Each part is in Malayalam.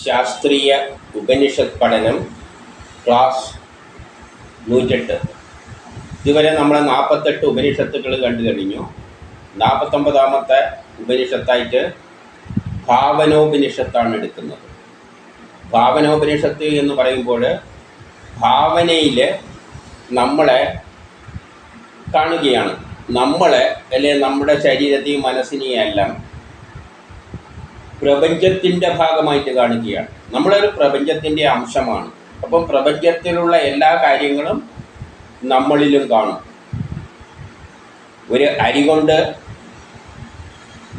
ശാസ്ത്രീയ ഉപനിഷത് പഠനം ക്ലാസ് നൂറ്റെട്ട്. ഇതുവരെ നമ്മൾ നാൽപ്പത്തെട്ട് ഉപനിഷത്തുകൾ കണ്ടു കഴിഞ്ഞു. നാൽപ്പത്തൊമ്പതാമത്തെ ഉപനിഷത്തായിട്ട് ഭാവനോപനിഷത്താണ് എടുക്കുന്നത്. ഭാവനോപനിഷത്ത് എന്ന് പറയുമ്പോൾ ഭാവനയിൽ നമ്മളെ കാണുകയാണ്. നമ്മളെ അല്ലെ നമ്മുടെ ശരീരത്തെയും മനസ്സിനെയും എല്ലാം പ്രപഞ്ചത്തിന്റെ ഭാഗമായിട്ട് കാണുകയാണ്. നമ്മളൊരു പ്രപഞ്ചത്തിന്റെ അംശമാണ്. അപ്പം പ്രപഞ്ചത്തിലുള്ള എല്ലാ കാര്യങ്ങളും നമ്മളിലും കാണും. ഒരു അരി കൊണ്ട്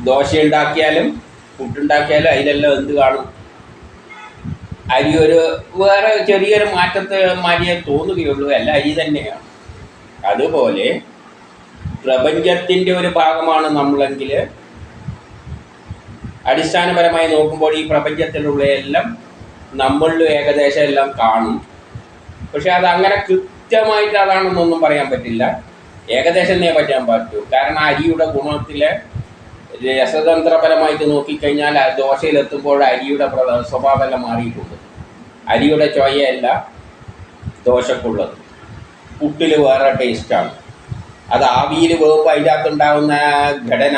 ദോശ ഉണ്ടാക്കിയാലും പുട്ടുണ്ടാക്കിയാലും അതിലെല്ലാം എന്ത് കാണും? അരി ഒരു വേറെ ചെറിയൊരു മാറ്റത്തെ മാതിരിയേ തോന്നുകയുള്ളൂ. അല്ല അരി തന്നെയാണ്. അതുപോലെ പ്രപഞ്ചത്തിന്റെ ഒരു ഭാഗമാണ് നമ്മളെങ്കിൽ അടിസ്ഥാനപരമായി നോക്കുമ്പോൾ ഈ പ്രപഞ്ചത്തിലുള്ള എല്ലാം നമ്മളിലും ഏകദേശം എല്ലാം കാണും. പക്ഷെ അത് അങ്ങനെ കൃത്യമായിട്ട് അതാണെന്നൊന്നും പറയാൻ പറ്റില്ല. ഏകദേശം നേ പറ്റാൻ പറ്റൂ. കാരണം അരിയുടെ ഗുണത്തിലെ രസതന്ത്രപരമായിട്ട് നോക്കിക്കഴിഞ്ഞാൽ ദോശയിലെത്തുമ്പോൾ അരിയുടെ സ്വഭാവമെല്ലാം മാറിയിട്ടുണ്ട്. അരിയുടെ ചോയയല്ല ദോശക്കുള്ളത്. പുട്ടിൽ വേറെ ടേസ്റ്റാണ് അത് ആവിയിൽ വേകുമ്പോൾ അതിന്റെ അകത്തുണ്ടാകുന്ന ഘടന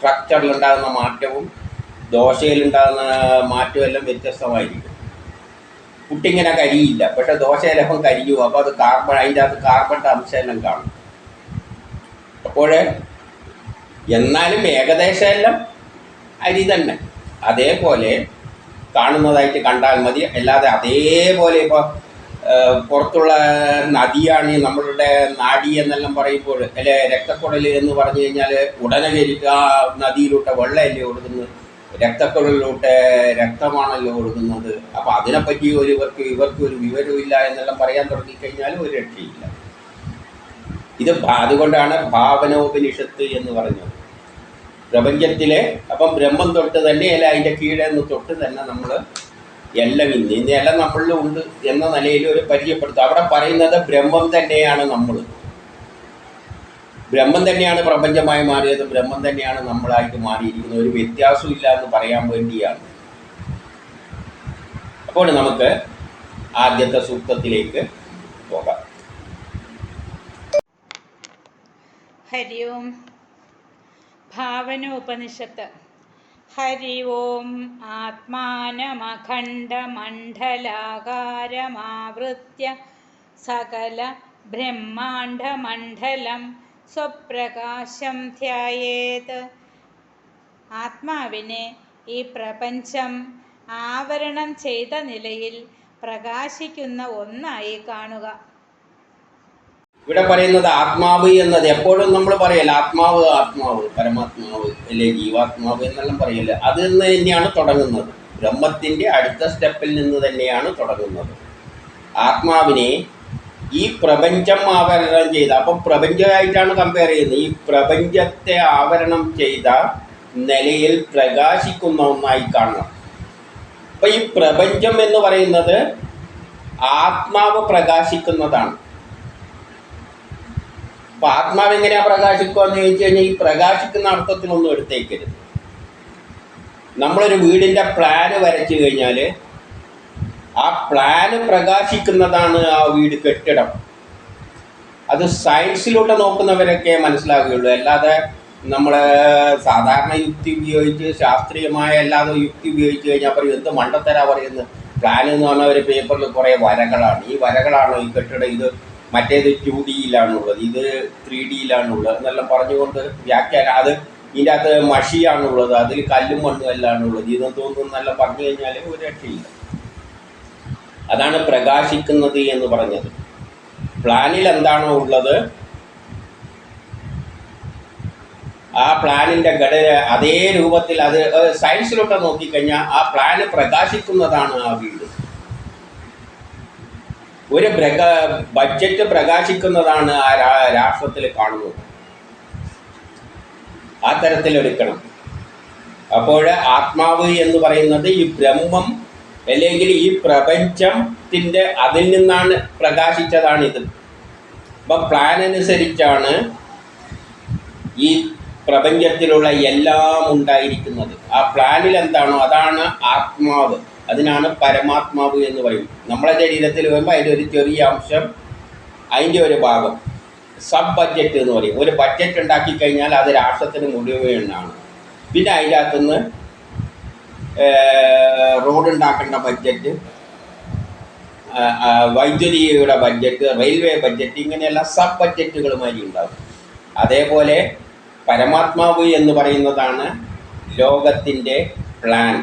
സ്ട്രക്ചറിലുണ്ടാകുന്ന മാറ്റവും ദോശയിലുണ്ടാകുന്ന മാറ്റവും എല്ലാം വ്യത്യസ്തമായിരിക്കും. പുട്ടിങ്ങനെ കരിയില്ല പക്ഷെ ദോശയിലപ്പം പോകും അപ്പോൾ അത് കാർബൺ അതിന്റെ അകത്ത് കാർബണിന്റെ അംശമെല്ലാം കാണും. അപ്പോൾ എന്നാലും ഏകദേശം എല്ലാം അരി തന്നെ. അതേപോലെ കാണുന്നതായിട്ട് കണ്ടാൽ മതി. അല്ലാതെ അതേപോലെ ഇപ്പോൾ പുറത്തുള്ള നദിയാണ് നമ്മളുടെ നാടി എന്നെല്ലാം പറയുമ്പോൾ അല്ലെ രക്തക്കുഴൽ എന്ന് പറഞ്ഞു കഴിഞ്ഞാൽ ഉടനെ ആ നദിയിലൂടെ വെള്ളമല്ലേ ഒഴുകുന്നത്? രക്തക്കുഴലിലൂടെ രക്തമാണല്ലോ ഒഴുകുന്നത്. അപ്പോൾ അതിനെപ്പറ്റി ഒരു ഇവർക്ക് ഇവർക്ക് ഒരു വിവരമില്ല എന്നെല്ലാം പറയാൻ തുടങ്ങിക്കഴിഞ്ഞാൽ ഒരു രക്ഷയില്ല. ഇത് അതുകൊണ്ടാണ് ഭാവനോപനിഷത്ത് എന്ന് പറഞ്ഞത്. പ്രപഞ്ചത്തിലെ അപ്പം ബ്രഹ്മം തൊട്ട് തന്നെ അല്ല അതിന്റെ കീഴെന്ന് തൊട്ട് തന്നെ നമ്മൾ എല്ലാം ഇന്ന് ഇന്ത്യ എല്ലാം നമ്മളിൽ ഉണ്ട് എന്ന നിലയിൽ ഒരു പരിചയപ്പെടുത്തുക അവിടെ പറയുന്നത് ബ്രഹ്മം തന്നെയാണ് നമ്മൾ ബ്രഹ്മം തന്നെയാണ് പ്രപഞ്ചമായി മാറിയത്. ബ്രഹ്മം തന്നെയാണ് നമ്മളായിട്ട് മാറിയിരിക്കുന്നത്. ഒരു വ്യത്യാസവും ഇല്ല എന്ന് പറയാൻ വേണ്ടിയാണ്. അപ്പോൾ നമുക്ക് ആദ്യത്തെ സൂക്തത്തിലേക്ക് പോകാം. ഹരി ഓം ഭാവനോപനിഷത്ത്. ഹരി ഓം ആത്മാനമഖണ്ഡമണ്ഡലാകാരമാവൃത്യ സകല ബ്രഹ്മാണ്ഡമണ്ഡലം സ്വപ്രകാശം ധ്യായേത് ആത്മാവിനെ ഈ പ്രപഞ്ചം ആവരണം ചെയ്ത നിലയിൽ പ്രകാശിക്കുന്ന ഒന്നായി കാണുക. ഇവിടെ പറയുന്നത് ആത്മാവ് എന്നത് എപ്പോഴും നമ്മൾ പറയല്ല ആത്മാവ് ആത്മാവ് പരമാത്മാവ് അല്ലെ ജീവാത്മാവ് എന്നെല്ലാം പറയില്ല. അതിൽ നിന്ന് തന്നെയാണ് തുടങ്ങുന്നത്. ബ്രഹ്മത്തിന്റെ അടുത്ത സ്റ്റെപ്പിൽ നിന്ന് തന്നെയാണ് തുടങ്ങുന്നത്. ആത്മാവിനെ ഈ പ്രപഞ്ചം ആവരണം ചെയ്ത അപ്പം പ്രപഞ്ചമായിട്ടാണ് കമ്പയർ ചെയ്യുന്നത്. ഈ പ്രപഞ്ചത്തെ ആവരണം ചെയ്ത നിലയിൽ പ്രകാശിക്കുന്ന ഒന്നായി കാണണം. അപ്പൊ ഈ പ്രപഞ്ചം എന്ന് പറയുന്നത് ആത്മാവ് പ്രകാശിക്കുന്നതാണ്. അപ്പൊ ആത്മാവ് എങ്ങനെയാ പ്രകാശിക്കുക എന്ന് ചോദിച്ചു കഴിഞ്ഞാൽ ഈ പ്രകാശിക്കുന്ന അർത്ഥത്തിനൊന്നും എടുത്തേക്കരുത്. നമ്മളൊരു വീടിന്റെ പ്ലാന് വരച്ചു കഴിഞ്ഞാൽ ആ പ്ലാന് പ്രകാശിക്കുന്നതാണ് ആ വീട് കെട്ടിടം. അത് സയൻസിലൂടെ നോക്കുന്നവരൊക്കെ മനസ്സിലാകുകയുള്ളൂ. അല്ലാതെ നമ്മൾ സാധാരണ യുക്തി ഉപയോഗിച്ച് ശാസ്ത്രീയമായ അല്ലാതെ യുക്തി ഉപയോഗിച്ച് കഴിഞ്ഞാൽ പറയും എന്ത് മണ്ടത്തരാ പറയുന്നത്? പ്ലാൻ എന്ന് പറഞ്ഞാൽ ഒരു പേപ്പറിൽ കുറേ വരകളാണ്. ഈ വരകളാണോ ഈ കെട്ടിടം? ഇത് മറ്റേത് ടു ഡിയിലാണുള്ളത് ഇത് ത്രീ ഡിയിലാണുള്ളത് എന്നെല്ലാം പറഞ്ഞുകൊണ്ട് വ്യാഖ്യാന. അത് ഇതിന്റെ അകത്ത് മഷിയാണുള്ളത്. അതിൽ കല്ലും മണ്ണും എല്ലാം ഉള്ളത് ഇതെന്ന് തോന്നുന്നെല്ലാം പറഞ്ഞു കഴിഞ്ഞാൽ ഒരു രക്ഷയില്ല. അതാണ് പ്രകാശിക്കുന്നത് എന്ന് പറഞ്ഞത്. പ്ലാനിൽ എന്താണോ ഉള്ളത്? ആ പ്ലാനിന്റെ ഘടന അതേ രൂപത്തിൽ അത് സയൻസിലോട്ട് നോക്കിക്കഴിഞ്ഞാൽ ആ പ്ലാന് പ്രകാശിക്കുന്നതാണ് ആ വീട്. ഒരു പ്രക ബഡ്ജറ്റ് പ്രകാശിക്കുന്നതാണ് ആ രാഷ്ട്രത്തിൽ കാണുന്നത്. ആ തരത്തിൽ എടുക്കണം അപ്പോൾ ആത്മാവ് എന്ന് പറയുന്നത് ഈ ബ്രഹ്മം അല്ലെങ്കിൽ ഈ പ്രപഞ്ചത്തിന്റെ അതിൽ നിന്നാണ് പ്രകാശിച്ചതാണ് ഇത് അപ്പം പ്ലാൻ അനുസരിച്ചാണ് ഈ പ്രപഞ്ചത്തിലുള്ള എല്ലാം ഉണ്ടായിരിക്കുന്നത്. ആ പ്ലാനിൽ എന്താണോ അതാണ് ആത്മാവ്. അതിനാണ് പരമാത്മാവ് എന്ന് പറയും. നമ്മളെ ശരീരത്തിൽ വരുമ്പോൾ അതിന്റെ ഒരു ചെറിയ അംശം അതിന്റെ ഒരു ഭാഗം. സബ് ബഡ്ജറ്റ് എന്ന് പറയും. ഒരു ബഡ്ജറ്റ് ഉണ്ടാക്കി കഴിഞ്ഞാൽ അത് രാഷ്ട്രത്തിന് മുഴുവനാണ്. പിന്നെ അതിന്റെ അകത്തുനിന്ന് റോഡ് ഉണ്ടാക്കേണ്ട ബഡ്ജറ്റ് വൈദ്യുതിയുടെ ബഡ്ജറ്റ് റെയിൽവേ ബഡ്ജറ്റ് ഇങ്ങനെയുള്ള സബ് ബഡ്ജറ്റുകളുമായി ഉണ്ടാകും. അതേപോലെ പരമാത്മാവ് എന്ന് പറയുന്നതാണ് ലോകത്തിന്റെ പ്ലാൻ.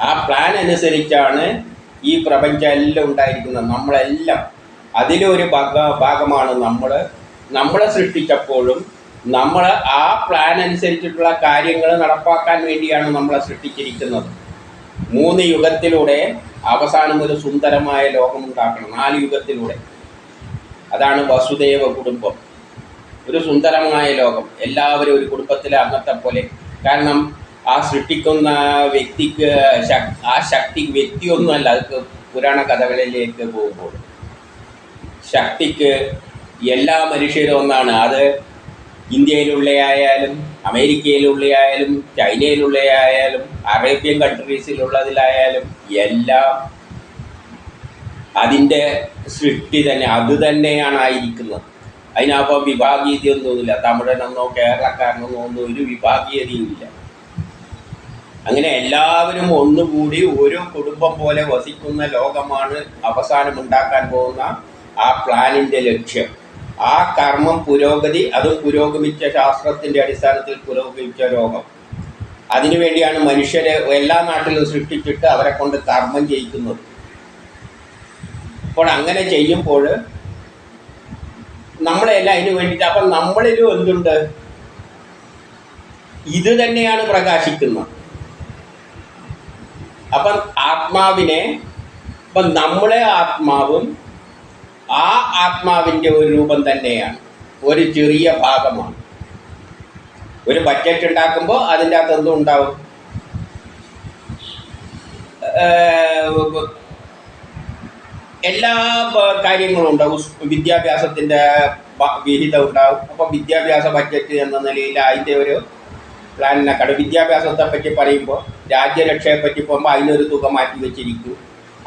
ആ പ്ലാൻ അനുസരിച്ചാണ് ഈ പ്രപഞ്ചം എല്ലാം ഉണ്ടായിരിക്കുന്നത്. നമ്മളെല്ലാം. അതിലൊരു ഭാഗ ഭാഗമാണ് നമ്മൾ നമ്മളെ സൃഷ്ടിച്ചപ്പോഴും നമ്മൾ ആ പ്ലാൻ അനുസരിച്ചിട്ടുള്ള കാര്യങ്ങൾ നടപ്പാക്കാൻ വേണ്ടിയാണ് നമ്മളെ സൃഷ്ടിച്ചിരിക്കുന്നത്. മൂന്ന് യുഗത്തിലൂടെ അവസാനം ഒരു സുന്ദരമായ ലോകം ഉണ്ടാക്കണം. നാല് യുഗത്തിലൂടെ. അതാണ് വസുദേവ കുടുംബം. ഒരു സുന്ദരമായ ലോകം. എല്ലാവരും ഒരു കുടുംബത്തിലെ അംഗത്തെ പോലെ. കാരണം ആ സൃഷ്ടിക്കുന്ന വ്യക്തിക്ക് ആ ശക്തി വ്യക്തിയൊന്നുമല്ല അത് പുരാണ കഥകളിലേക്ക് പോകുമ്പോൾ. ശക്തിക്ക് എല്ലാ മനുഷ്യരും ഒന്നാണ്. അത് ഇന്ത്യയിലുള്ളയായാലും അമേരിക്കയിലുള്ളയായാലും ചൈനയിലുള്ളയായാലും അറേബ്യൻ കൺട്രീസിലുള്ളതിലായാലും എല്ലാം അതിന്റെ സൃഷ്ടി തന്നെ അത് തന്നെയാണ് ആയിരിക്കുന്നത്. അതിനപ്പോൾ വിഭാഗീയതയൊന്നും തോന്നില്ല തമിഴനെന്നോ കേരളക്കാരനെന്നോ ഒന്നും ഒരു വിഭാഗീയതയുമില്ല അങ്ങനെ എല്ലാവരും ഒന്നുകൂടി ഒരു കുടുംബം പോലെ വസിക്കുന്ന ലോകമാണ് അവസാനം ഉണ്ടാക്കാൻ പോകുന്ന ആ പ്ലാനിന്റെ ലക്ഷ്യം. ആ കർമ്മം പുരോഗതി അത് പുരോഗമിച്ച ശാസ്ത്രത്തിന്റെ അടിസ്ഥാനത്തിൽ പുരോഗമിച്ച ലോകം. അതിനുവേണ്ടിയാണ് മനുഷ്യരെ എല്ലാ നാട്ടിലും സൃഷ്ടിച്ചിട്ട് അവരെ കൊണ്ട് കർമ്മം ചെയ്യിക്കുന്നത്. അപ്പോൾ അങ്ങനെ ചെയ്യുമ്പോൾ നമ്മളെല്ലാം അതിന് വേണ്ടിയിട്ട് അപ്പം നമ്മളിലും എന്തുണ്ട്? ഇത് തന്നെയാണ് പ്രകാശിക്കുന്നത്. അപ്പം ആത്മാവിനെ ഇപ്പം നമ്മളെ ആത്മാവും ആ ആത്മാവിന്റെ ഒരു രൂപം തന്നെയാണ്. ഒരു ചെറിയ ഭാഗമാണ്. ഒരു ബജറ്റ് ഉണ്ടാക്കുമ്പോൾ അതിന്റെ അകത്ത് എന്തും ഉണ്ടാവും? എല്ലാ കാര്യങ്ങളും ഉണ്ടാവും. വിദ്യാഭ്യാസത്തിന്റെ വിഹിതം ഉണ്ടാവും. അപ്പോൾ വിദ്യാഭ്യാസ ബജറ്റ് എന്ന നിലയിൽ അതിന്റെ ഒരു പ്ലാനിനൊക്കെ വിദ്യാഭ്യാസത്തെ പറ്റി പറയുമ്പോൾ രാജ്യരക്ഷയെ പറ്റി പോകുമ്പോൾ അതിനൊരു തുക മാറ്റി വെച്ചിരിക്കും.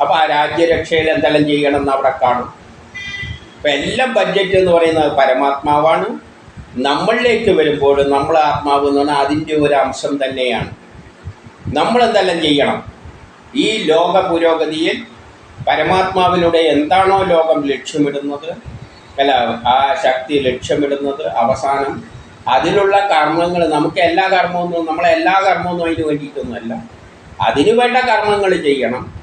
അപ്പോൾ ആ രാജ്യരക്ഷയിൽ എന്തെല്ലാം ചെയ്യണം എന്ന് അവിടെ കാണും. അപ്പം എല്ലാം ബഡ്ജറ്റ് എന്ന് പറയുന്നത് പരമാത്മാവാണ്. നമ്മളിലേക്ക് വരുമ്പോൾ നമ്മൾ ആത്മാവ് എന്ന് പറഞ്ഞാൽ അതിന്റെ ഒരു അംശം തന്നെയാണ്. നമ്മളെന്തെല്ലാം ചെയ്യണം? ഈ ലോക പുരോഗതിയിൽ പരമാത്മാവിലൂടെ എന്താണോ ലോകം ലക്ഷ്യമിടുന്നത്? അല്ല ആ ശക്തി ലക്ഷ്യമിടുന്നത് അവസാനം അതിലുള്ള കർമ്മങ്ങൾ നമുക്ക് എല്ലാ കർമ്മമൊന്നും നമ്മളെ എല്ലാ കർമ്മമൊന്നും അതിന് വേണ്ടിയിട്ടൊന്നുമല്ല. അതിന് വേണ്ട കർമ്മങ്ങൾ ചെയ്യണം.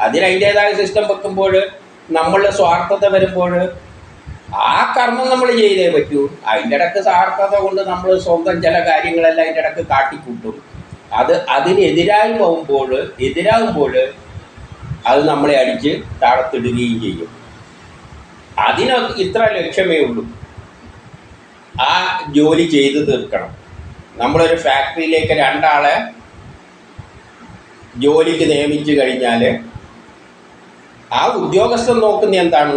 അതിന് അതിന്റേതായ സിസ്റ്റം വെക്കുമ്പോൾ നമ്മളുടെ സ്വാർത്ഥത വരുമ്പോൾ ആ കർമ്മം നമ്മൾ ചെയ്തേ പറ്റൂ. അതിന്റെ ഇടയ്ക്ക് സ്വാർത്ഥത കൊണ്ട് നമ്മൾ സ്വന്തം ചില കാര്യങ്ങളെല്ലാം അതിന്റെ ഇടയ്ക്ക് കാട്ടിക്കൂട്ടും. അത് അതിനെതിരായി പോകുമ്പോൾ എതിരാകുമ്പോൾ അത് നമ്മളെ അടിച്ച് താഴത്തിടുകയും ചെയ്യും. അതിന് ഇത്ര ലക്ഷ്യമേ ഉള്ളൂ. ആ ജോലി ചെയ്തു തീർക്കണം. നമ്മളൊരു ഫാക്ടറിയിലേക്ക് രണ്ടാളെ ജോലിക്ക് നിയമിച്ചു കഴിഞ്ഞാൽ ആ ഉദ്യോഗസ്ഥൻ നോക്കുന്ന എന്താണ്?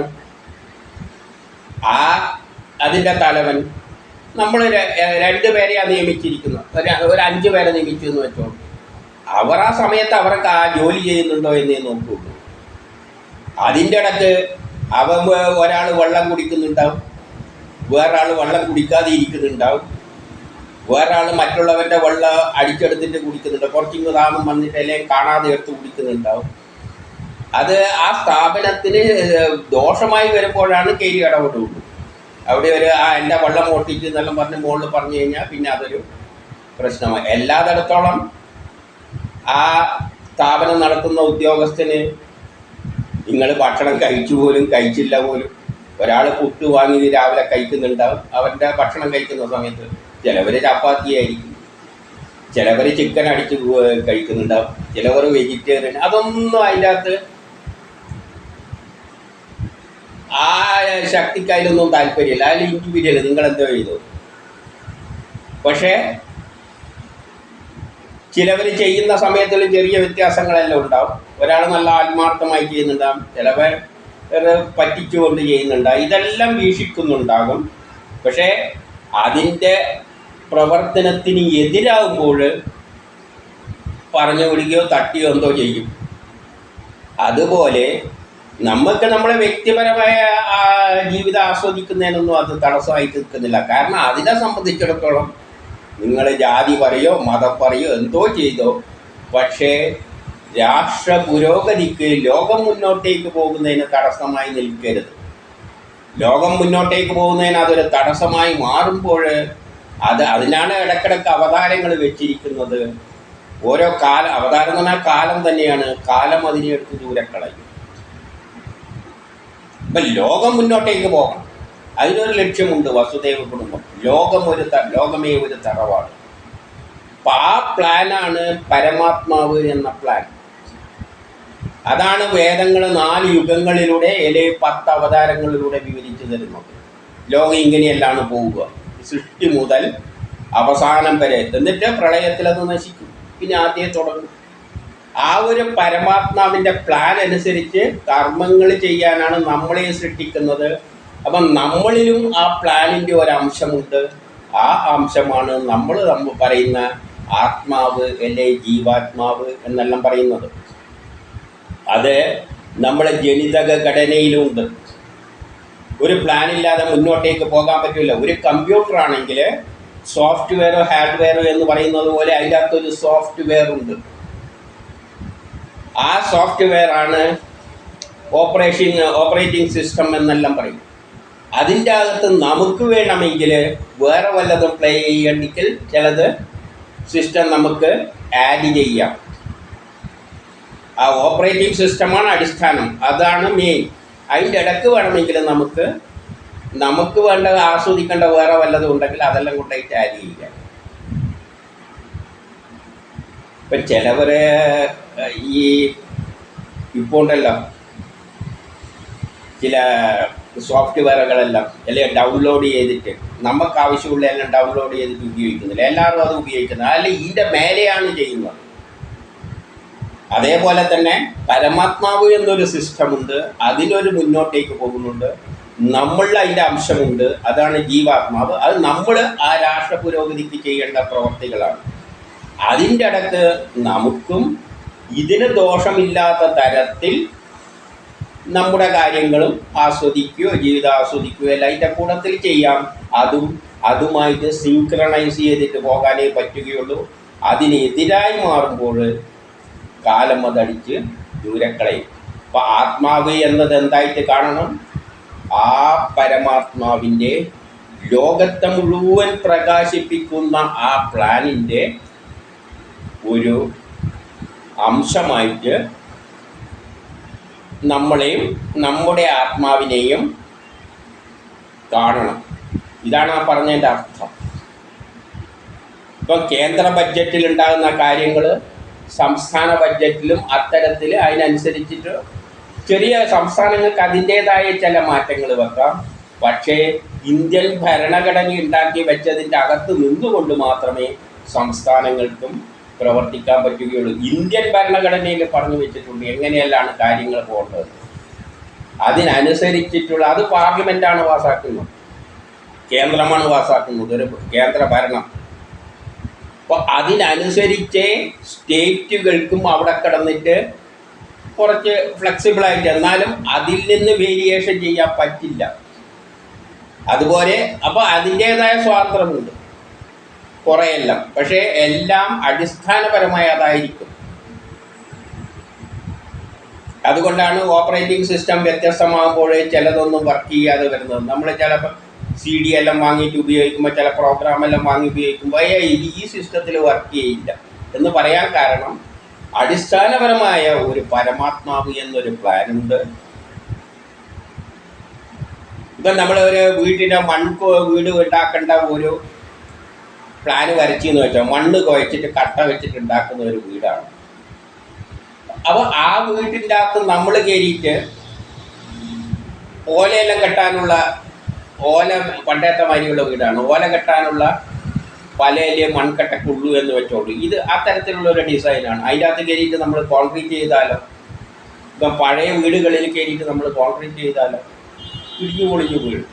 ആ അതിന്റെ തലവൻ നമ്മൾ രണ്ട് പേരെയാണ് നിയമിച്ചിരിക്കുന്നത്. ഒരു ഒരു അഞ്ച് പേരെ നിയമിച്ചു എന്ന് വെച്ചോളൂ അവർ ആ സമയത്ത് അവർക്ക് ആ ജോലി ചെയ്യുന്നുണ്ടോ എന്നേ നോക്കുള്ളൂ അതിന്റെ ഇടയ്ക്ക് അവ ഒരാൾ വെള്ളം കുടിക്കുന്നുണ്ടാവും. വേറൊരാൾ വെള്ളം കുടിക്കാതെ ഇരിക്കുന്നുണ്ടാവും. വേറൊരാൾ മറ്റുള്ളവന്റെ വെള്ളം അടിച്ചെടുത്തിട്ട് കുടിക്കുന്നുണ്ട്. കുറച്ചിങ്ങ് താമം വന്നിട്ട് അല്ലെങ്കിൽ കാണാതെ എടുത്ത് കുടിക്കുന്നുണ്ടാവും. അത് ആ സ്ഥാപനത്തിന് ദോഷമായി വരുമ്പോഴാണ് കയറി ഇടപെടുള്ളൂ. അവിടെ ഒരു ആ എന്റെ വെള്ളം ഓട്ടിച്ച് എന്നെല്ലാം പറഞ്ഞ് മുകളിൽ പറഞ്ഞു കഴിഞ്ഞാൽ പിന്നെ അതൊരു പ്രശ്നമാണ് എല്ലാത്തിടത്തോളം ആ സ്ഥാപനം നടത്തുന്ന ഉദ്യോഗസ്ഥന് നിങ്ങൾ ഭക്ഷണം കഴിച്ചു പോലും കഴിച്ചില്ല പോലും ഒരാൾ പുട്ട് വാങ്ങി രാവിലെ കഴിക്കുന്നുണ്ടാവും. അവന്റെ ഭക്ഷണം കഴിക്കുന്ന സമയത്ത് ചിലവർ ചപ്പാത്തി ആയിരിക്കും. ചിലവർ ചിക്കൻ അടിച്ച് കഴിക്കുന്നുണ്ടാവും. ചിലവർ വെജിറ്റേറിയൻ അതൊന്നും അതിന്റെ അകത്ത് ആ ശക്തിക്ക് താല്പര്യമില്ല. അതിൽ ഇൻഡിവിജ്വൽ നിങ്ങൾ എന്തോ ചെയ്തു. പക്ഷേ ചിലവർ ചെയ്യുന്ന സമയത്തിൽ ചെറിയ വ്യത്യാസങ്ങളെല്ലാം ഉണ്ടാവും. ഒരാൾ നല്ല ആത്മാർത്ഥമായി ചെയ്യുന്നുണ്ടാവും. ചിലവർ പറ്റിച്ചുകൊണ്ട് ചെയ്യുന്നുണ്ട്. ഇതെല്ലാം വീക്ഷിക്കുന്നുണ്ടാകും. പക്ഷേ അതിന്റെ പ്രവർത്തനത്തിന് എതിരാകുമ്പോൾ പറഞ്ഞു വിടുകയോ തട്ടിയോ എന്തോ ചെയ്യും. അതുപോലെ നമുക്ക് നമ്മളെ വ്യക്തിപരമായ ജീവിതം ആസ്വദിക്കുന്നതിനൊന്നും അത് തടസ്സമായിട്ട് നിൽക്കുന്നില്ല. കാരണം അതിനെ സംബന്ധിച്ചിടത്തോളം നിങ്ങൾ ജാതി പറയോ മതം പറയോ എന്തോ ചെയ്തോ പക്ഷേ രാഷ്ട്ര പുരോഗതിക്ക് ലോകം മുന്നോട്ടേക്ക് പോകുന്നതിന് തടസ്സമായി നിൽക്കരുത്. ലോകം മുന്നോട്ടേക്ക് പോകുന്നതിന് അതൊരു തടസ്സമായി മാറുമ്പോൾ അത് അതിനാണ് ഇടക്കിടക്ക് അവതാരങ്ങൾ വെച്ചിരിക്കുന്നത്. ഓരോ കാല അവതാരം എന്ന് പറഞ്ഞാൽ കാലം തന്നെയാണ്. കാലം അതിനെടുത്ത് ദൂരക്കളയും. ഇപ്പം ലോകം മുന്നോട്ടേക്ക് പോകണം. അതിനൊരു ലക്ഷ്യമുണ്ട് വസുദേവ കുടുംബം. ലോകം ഒരു ത ലോകമേ ഒരു തറവാണ് അപ്പം ആ പ്ലാനാണ് പരമാത്മാവ് എന്ന പ്ലാൻ അതാണ് വേദങ്ങൾ നാല് യുഗങ്ങളിലൂടെ അല്ലെങ്കിൽ പത്ത് അവതാരങ്ങളിലൂടെ വിവരിച്ചു തരുന്നത്. ലോകം ഇങ്ങനെയല്ലാണ് പോവുക. സൃഷ്ടി മുതൽ അവസാനം വരെ. എന്നിട്ട് പ്രളയത്തിൽ അത് നശിക്കും. പിന്നെ ആദ്യം തുടങ്ങും. ആ ഒരു പരമാത്മാവിന്റെ പ്ലാൻ അനുസരിച്ച് കർമ്മങ്ങൾ ചെയ്യാനാണ് നമ്മളെ സൃഷ്ടിക്കുന്നത്. അപ്പം നമ്മളിലും ആ പ്ലാനിന്റെ ഒരു അംശമുണ്ട്. ആ അംശമാണ് നമ്മൾ നമ്മൾ പറയുന്ന ആത്മാവ് അല്ലെ ജീവാത്മാവ് എന്നെല്ലാം പറയുന്നത്. അത് നമ്മളെ ജനിതക ഘടനയിലുണ്ട്. ഒരു പ്ലാൻ ഇല്ലാതെ മുന്നോട്ടേക്ക് പോകാൻ പറ്റില്ല ഒരു കമ്പ്യൂട്ടർ ആണെങ്കിൽ സോഫ്റ്റ്വെയറോ ഹാർഡ്വെയറോ എന്ന് പറയുന്നത് പോലെ അതിന്റെ സോഫ്റ്റ്വെയർ ഉണ്ട്. ആ സോഫ്റ്റ്വെയർ ആണ് ഓപ്പറേഷൻ ഓപ്പറേറ്റിംഗ് സിസ്റ്റം എന്നെല്ലാം പറയും. അതിന്റെ അകത്ത് നമുക്ക് വേണമെങ്കിൽ വേറെ വല്ലതും പ്ലേ ചെയ്യണമെങ്കിൽ ചിലത് സിസ്റ്റം നമുക്ക് ആഡ് ചെയ്യാം. ആ ഓപ്പറേറ്റിംഗ് സിസ്റ്റമാണ് അടിസ്ഥാനം. അതാണ് മെയിൻ അതിന്റെ ഇടയ്ക്ക് വേണമെങ്കിൽ നമുക്ക് നമുക്ക് വേണ്ടത് ആസ്വദിക്കേണ്ട വേറെ വല്ലതും ഉണ്ടെങ്കിൽ അതെല്ലാം കൊണ്ടായിട്ട് ആഡ് ചെയ്യാം ഇപ്പം ഈ ഇപ്പോൾ ഉണ്ടല്ലോ ചില സോഫ്റ്റ്വെയറുകളെല്ലാം അല്ലെങ്കിൽ ഡൗൺലോഡ് ചെയ്തിട്ട് നമുക്ക് ആവശ്യമുള്ള എല്ലാം ഡൗൺലോഡ് ചെയ്തിട്ട് ഉപയോഗിക്കുന്നില്ല. എല്ലാവരും അത് ഉപയോഗിക്കുന്നത് അല്ലെങ്കിൽ ഇതിന്റെ മേലെയാണ് ചെയ്യുന്നത്. അതേപോലെ തന്നെ പരമാത്മാവ് എന്നൊരു സിസ്റ്റമുണ്ട് അതിലൊരു മുന്നോട്ടേക്ക് പോകുന്നുണ്ട് നമ്മളിൽ അതിന്റെ അംശമുണ്ട് അതാണ് ജീവാത്മാവ്. അത് നമ്മൾ ആ രാഷ്ട്ര പുരോഗതിക്ക് ചെയ്യേണ്ട പ്രവർത്തികളാണ്. അതിന്റെ ഇടയ്ക്ക് നമുക്കും ഇതിന് ദോഷമില്ലാത്ത തരത്തിൽ നമ്മുടെ കാര്യങ്ങളും ആസ്വദിക്കുകയോ ജീവിതം ആസ്വദിക്കുകയോ എല്ലാം അതിന്റെ കൂടത്തിൽ ചെയ്യാം. അതും അതുമായിട്ട് സിങ്ക്രണൈസ് ചെയ്തിട്ട് പോകാനേ പറ്റുകയുള്ളൂ. അതിനെതിരായി മാറുമ്പോൾ കാലം അതടിച്ച് ദൂരക്കളയും അപ്പം ആത്മാവ് എന്നത് എന്തായിട്ട് കാണണം? ആ പരമാത്മാവിന്റെ ലോകത്തെ മുഴുവൻ പ്രകാശിപ്പിക്കുന്ന ആ പ്ലാനിന്റെ ഒരു അംശമായിട്ട് നമ്മളെയും നമ്മുടെ ആത്മാവിനെയും കാണണം. ഇതാണ് ആ പറഞ്ഞതിന്റെ അർത്ഥം. ഇപ്പം കേന്ദ്ര ബഡ്ജറ്റിൽ ഉണ്ടാകുന്ന കാര്യങ്ങൾ സംസ്ഥാന ബഡ്ജറ്റിലും അത്തരത്തിൽ അതിനനുസരിച്ചിട്ട് ചെറിയ സംസ്ഥാനങ്ങൾക്ക് അതിന്റേതായ ചില മാറ്റങ്ങൾ വെക്കാം. പക്ഷേ ഇന്ത്യൻ ഭരണഘടന ഉണ്ടാക്കി വെച്ചതിന്റെ അകത്ത് നിന്നുകൊണ്ട് മാത്രമേ സംസ്ഥാനങ്ങൾക്കും പ്രവർത്തിക്കാൻ പറ്റുകയുള്ളൂ. ഇന്ത്യൻ ഭരണഘടനയിൽ പറഞ്ഞു വെച്ചിട്ടുണ്ട് എങ്ങനെയെല്ലാം കാര്യങ്ങൾ പോകേണ്ടത്. അതിനനുസരിച്ചിട്ടുള്ള അത് പാർലമെന്റാണ് പാസ്സാക്കുന്നത് കേന്ദ്രമാണ് പാസ്സാക്കുന്നത് ഒരു കേന്ദ്ര ഭരണം. അപ്പോൾ അതിനനുസരിച്ച് സ്റ്റേറ്റുകൾക്കും അവിടെ കിടന്നിട്ട് കുറച്ച് ഫ്ലെക്സിബിളായിട്ട് എന്നാലും അതിൽ നിന്ന് വേരിയേഷൻ ചെയ്യാൻ പറ്റില്ല. അതുപോലെ അപ്പോൾ അതിന്റേതായ സ്വാതന്ത്ര്യമുണ്ട്. കുറേയെല്ലാം. പക്ഷേ എല്ലാം അടിസ്ഥാനപരമായി അതായിരിക്കും. അതുകൊണ്ടാണ് ഓപ്പറേറ്റിംഗ് സിസ്റ്റം വ്യത്യസ്തമാകുമ്പോൾ ചിലതൊന്നും വർക്ക് ചെയ്യാതെ വരുന്നത്. നമ്മൾ ചിലപ്പോൾ സി ഡി എല്ലാം വാങ്ങിയിട്ട് ഉപയോഗിക്കുമ്പോൾ ചില പ്രോഗ്രാം എല്ലാം വാങ്ങി ഉപയോഗിക്കുമ്പോൾ ഏ ഇത് ഈ സിസ്റ്റത്തിൽ വർക്ക് ചെയ്യില്ല. എന്ന് പറയാൻ കാരണം അടിസ്ഥാനപരമായ ഒരു പരമാത്മാവ് എന്നൊരു പ്ലാനുണ്ട് ഇപ്പം നമ്മൾ ഒരു വീട്ടിന്റെ മൺകോ വീട് ഉണ്ടാക്കേണ്ട ഒരു പ്ലാൻ വരച്ചെന്ന് വെച്ചാൽ മണ്ണ് കുഴച്ചിട്ട് കട്ട വെച്ചിട്ട് ഉണ്ടാക്കുന്ന ഒരു വീടാണ്. അപ്പോൾ ആ വീട്ടിന്റെ അകത്ത് നമ്മൾ കയറിയിട്ട് ഓലയെല്ലാം കെട്ടാനുള്ള ഓല പണ്ടത്തെ മാതിരിയുള്ള വീടാണ്. ഓല കെട്ടാനുള്ള പലയിലെ മൺകട്ടക്കുള്ളു എന്ന് വെച്ചോളൂ ഇത് ആ തരത്തിലുള്ള ഒരു ഡിസൈനാണ്. അതിനകത്ത് കയറിയിട്ട് നമ്മൾ കോൺക്രീറ്റ് ചെയ്താലോ? ഇപ്പം പഴയ വീടുകളിൽ കയറിയിട്ട് നമ്മൾ കോൺക്രീറ്റ് ചെയ്താലോ? ഇടിഞ്ഞു പൊളിഞ്ഞു വീട്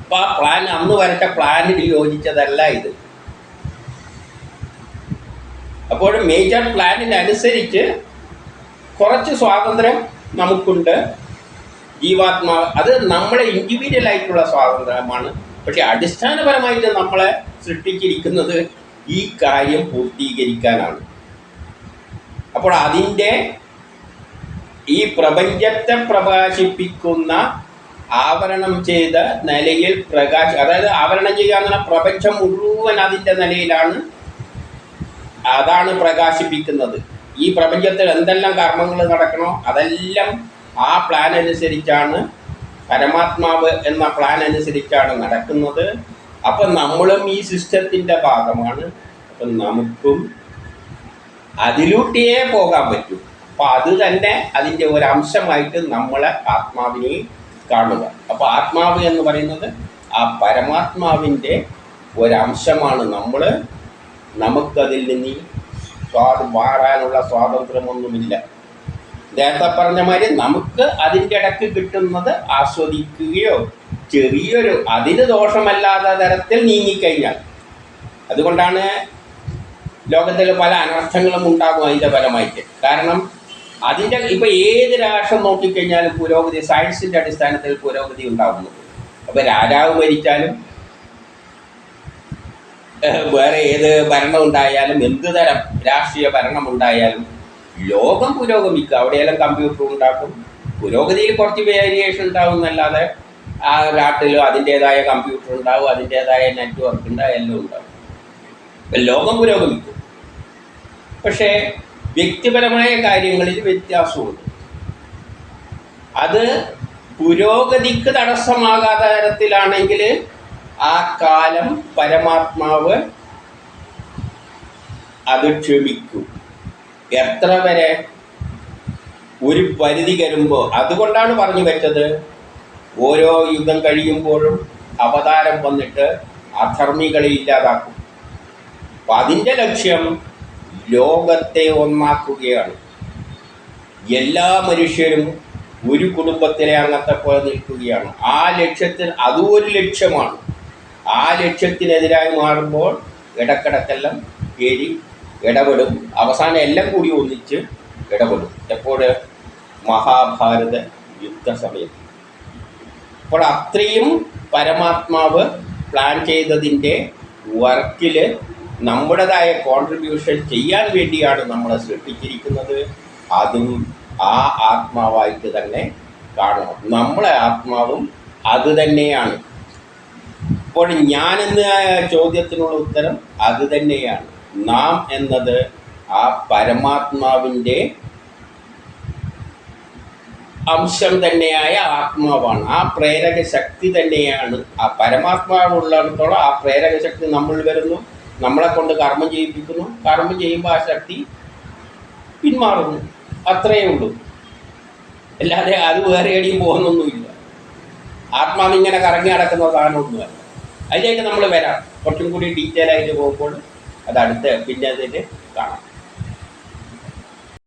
അപ്പം ആ പ്ലാൻ അന്ന് വരച്ച പ്ലാനിൽ യോജിച്ചതല്ല ഇത്. അപ്പോൾ മേജർ പ്ലാനിനനുസരിച്ച് കുറച്ച് സ്വാതന്ത്ര്യം നമുക്കുണ്ട്. ജീവാത്മാ അത് നമ്മളെ ഇൻഡിവിജ്വൽ ആയിട്ടുള്ള സ്വാതന്ത്ര്യമാണ്. പക്ഷെ അടിസ്ഥാനപരമായിട്ട് നമ്മളെ സൃഷ്ടിച്ചിരിക്കുന്നത് ഈ കാര്യം പൂർത്തീകരിക്കാനാണ്. അപ്പോൾ അതിന്റെ ഈ പ്രപഞ്ചത്തെ പ്രകാശിപ്പിക്കുന്ന ആവരണം ചെയ്ത നിലയിൽ പ്രകാശ അതായത് ആവരണം ചെയ്യുക എന്ന് പറഞ്ഞാൽ പ്രപഞ്ചം മുഴുവൻ അതിന്റെ നിലയിലാണ് അതാണ് പ്രകാശിപ്പിക്കുന്നത്. ഈ പ്രപഞ്ചത്തിൽ എന്തെല്ലാം കർമ്മങ്ങൾ നടക്കണോ അതെല്ലാം ആ പ്ലാൻ അനുസരിച്ചാണ് പരമാത്മാവ് എന്ന പ്ലാൻ അനുസരിച്ചാണ് നടക്കുന്നത്. അപ്പം നമ്മളും ഈ സിസ്റ്റത്തിന്റെ ഭാഗമാണ്. അപ്പം നമുക്കും അതിലൂട്ടിയേ പോകാൻ പറ്റൂ. അപ്പം അത് തന്നെ അതിന്റെ ഒരു അംശമായിട്ട് നമ്മളെ ആത്മാവിനെ കാണുക. അപ്പോൾ ആത്മാവ് എന്ന് പറയുന്നത് ആ പരമാത്മാവിന്റെ ഒരംശമാണ് നമ്മൾ നമുക്കതിൽ നിന്ന് സ്വാ മാറാനുള്ള സ്വാതന്ത്ര്യമൊന്നുമില്ല. നേരത്തെ പറഞ്ഞ മാതിരി നമുക്ക് അതിന്റെ ഇടയ്ക്ക് കിട്ടുന്നത് ആസ്വദിക്കുകയോ ചെറിയൊരു അതിന് ദോഷമല്ലാത്ത തരത്തിൽ നീങ്ങിക്കഴിഞ്ഞാൽ. അതുകൊണ്ടാണ് ലോകത്തിൽ പല അനർത്ഥങ്ങളും ഉണ്ടാകും അതിന്റെ ഫലമായിട്ട്. കാരണം അതിന്റെ ഇപ്പം ഏത് രാഷ്ട്രം നോക്കിക്കഴിഞ്ഞാലും പുരോഗതി സയൻസിന്റെ അടിസ്ഥാനത്തിൽ പുരോഗതി ഉണ്ടാകുന്നു അപ്പോൾ രാജാവ് മരിച്ചാലും വേറെ ഏത് ഭരണം ഉണ്ടായാലും എന്ത് തരം രാഷ്ട്രീയ ഭരണം ഉണ്ടായാലും ലോകം പുരോഗമിക്കുക. അവിടെയെല്ലാം കമ്പ്യൂട്ടർ ഉണ്ടാക്കും. പുരോഗതിയിൽ കുറച്ച് വേരിയേഷൻ ഉണ്ടാവും എന്നല്ലാതെ ആ നാട്ടിലും അതിന്റേതായ കമ്പ്യൂട്ടർ ഉണ്ടാവും അതിന്റേതായ നെറ്റ്വർക്ക് ഉണ്ടാവും എല്ലാം ഉണ്ടാവും. ലോകം പുരോഗമിക്കും. പക്ഷേ വ്യക്തിപരമായ കാര്യങ്ങളിൽ വ്യത്യാസമുണ്ട്. അത് പുരോഗതിക്ക് തടസ്സമാകാത്ത തരത്തിലാണെങ്കിൽ ആ കാലം പരമാത്മാവ് അത് ക്ഷമിക്കും. എത്ര വരെ ഒരു പരിധി കരുമ്പോൾ അതുകൊണ്ടാണ് പറഞ്ഞു വെച്ചത്. ഓരോ യുദ്ധം കഴിയുമ്പോഴും അവതാരം വന്നിട്ട് അധർമ്മികളെ ഇല്ലാതാക്കും. അപ്പം അതിന്റെ ലക്ഷ്യം ലോകത്തെ ഒന്നാക്കുകയാണ്. എല്ലാ മനുഷ്യരും ഒരു കുടുംബത്തിലെ അംഗത്തെ പോലെ നിൽക്കുകയാണ്. ആ ലക്ഷ്യത്തിൽ അതും ഒരു ലക്ഷ്യമാണ്. ആ ലക്ഷ്യത്തിനെതിരായി മാറുമ്പോൾ ഇടക്കിടക്കെല്ലാം കയറി ഇടപെടും. അവസാനം എല്ലാം കൂടി ഒന്നിച്ച് ഇടപെടും. എപ്പോൾ മഹാഭാരത യുദ്ധസമയത്ത് അപ്പോൾ അത്രയും പരമാത്മാവ് പ്ലാൻ ചെയ്തതിന്റെ വർക്കിൽ നമ്മുടേതായ കോൺട്രിബ്യൂഷൻ ചെയ്യാൻ വേണ്ടിയാണ് നമ്മളെ സൃഷ്ടിച്ചിരിക്കുന്നത്. അതും ആ ആത്മാവായിട്ട് തന്നെ കാണണം. നമ്മളെ ആത്മാവും അത് തന്നെയാണ്. അപ്പോൾ ഞാനെന്ന ചോദ്യത്തിനുള്ള ഉത്തരം അത് തന്നെയാണ്. നാം എന്നത് ആ പരമാത്മാവിന്റെ അംശം തന്നെയായ ആത്മാവാണ്. ആ പ്രേരക ശക്തി തന്നെയാണ്. ആ പരമാത്മാവുള്ളിടത്തോളം ആ പ്രേരക ശക്തി നമ്മൾ വരുന്നു. നമ്മളെ കൊണ്ട് കർമ്മം ചെയ്യിപ്പിക്കുന്നു. കർമ്മം ചെയ്യുമ്പോൾ ആ ശക്തി പിന്മാറുന്നു. അത്രയേ ഉള്ളൂ. അല്ലാതെ അത് വേറെ എടിയും പോകുന്നൊന്നുമില്ല. ആത്മാവ് ഇങ്ങനെ കറങ്ങി നടക്കുന്ന സാധനമൊന്നുമല്ല അതിലേക്ക് നമ്മൾ വരാം. കുറച്ചും കൂടി ഡീറ്റെയിൽ ആയിട്ട് പോകുമ്പോൾ അത് അടുത്ത എപ്പിന്റെ കാണാം.